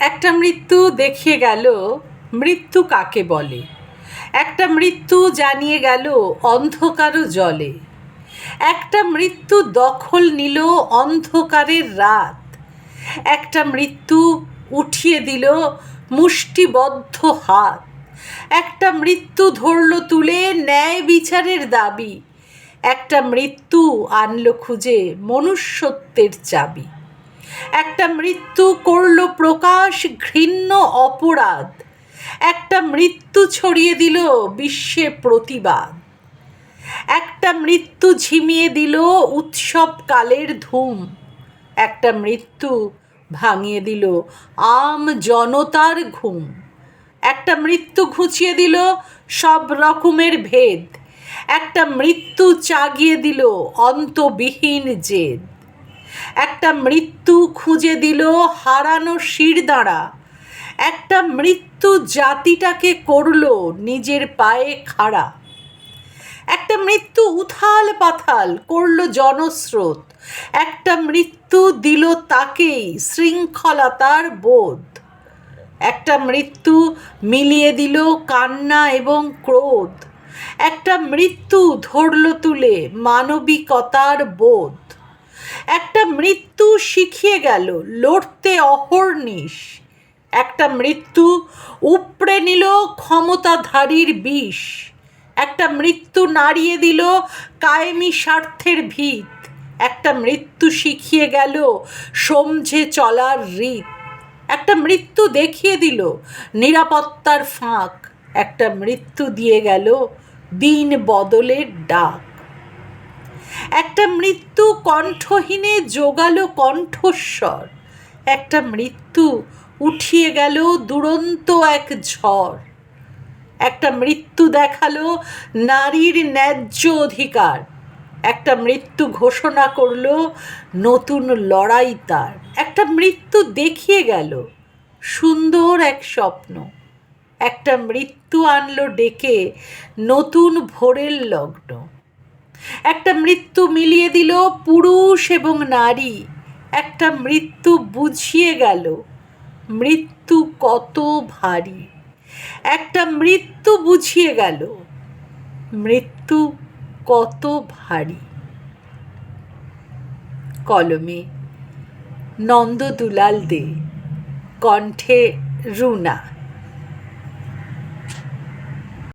একটা মৃত্যু দেখিয়ে গেল, মৃত্যু কাকে বলে? একটা মৃত্যু জানিয়ে গেল, অন্ধকারও জলে। একটা মৃত্যু দখল নিল, অন্ধকারের রাত। একটা মৃত্যু উঠিয়ে দিল, মুষ্টিবদ্ধ হাত। একটা মৃত্যু ধরল তুলে, ন্যায় বিচারের দাবি। একটা মৃত্যু আনলো খুঁজে, মনুষ্যত্বের চাবি। একটা মৃত্যু করল প্রকাশ ঘৃণ্য অপরাধ। একটা মৃত্যু ছড়িয়ে দিল বিশ্বে প্রতিবাদ। একটা মৃত্যু ঝিমিয়ে দিল উৎসবকালের ধুম। একটা মৃত্যু ভাঙিয়ে দিল আম জনতার ঘুম। একটা মৃত্যু ঘুচিয়ে দিল সব রকমের ভেদ। একটা মৃত্যু চাগিয়ে দিল অন্তবিহীন জেদ। একটা মৃত্যু খুঁজে দিল হারানো শিরদাঁড়া একটা মৃত্যু জাতিটাকে করল নিজের পায়ে খাড়া। একটা মৃত্যু উথাল পাথাল করল জনস্রোত। একটা মৃত্যু দিল তাকেই শৃঙ্খলতার বোধ। একটা মৃত্যু মিলিয়ে দিল কান্না এবং ক্রোধ। একটা মৃত্যু ধরল তুলে মানবিকতার বোধ। একটা মৃত্যু শিখিয়ে গেল, লড়তে অহর্নিশ। একটা মৃত্যু উপড়ে নিল ক্ষমতাধারীর বিষ। একটা মৃত্যু নাড়িয়ে দিল কায়েমি স্বার্থের ভিত। একটা মৃত্যু শিখিয়ে গেল সমঝে চলার রীত। একটা মৃত্যু দেখিয়ে দিল নিরাপত্তার ফাঁক। একটা মৃত্যু দিয়ে গেল দিন বদলের ডাক। একটা মৃত্যু কণ্ঠহীনে জোগালো কণ্ঠস্বর। একটা মৃত্যু উঠিয়ে গেল দুরন্ত এক ঝড়। একটা মৃত্যু দেখাল নারীর ন্যায্য অধিকার। একটা মৃত্যু ঘোষণা করল নতুন লড়াই তার। একটা মৃত্যু দেখিয়ে গেল সুন্দর এক স্বপ্ন। একটা মৃত্যু আনলো ডেকে নতুন ভোরের লগ্ন। একটা মৃত্যু মিলিয়ে দিল পুরুষ এবং নারী। একটা মৃত্যু বুঝিয়ে গেল, মৃত্যু কত ভারী। একটা মৃত্যু বুঝিয়ে গেল, মৃত্যু কত ভারী। কলমে নন্দ দুলাল দে, কণ্ঠে রুনা।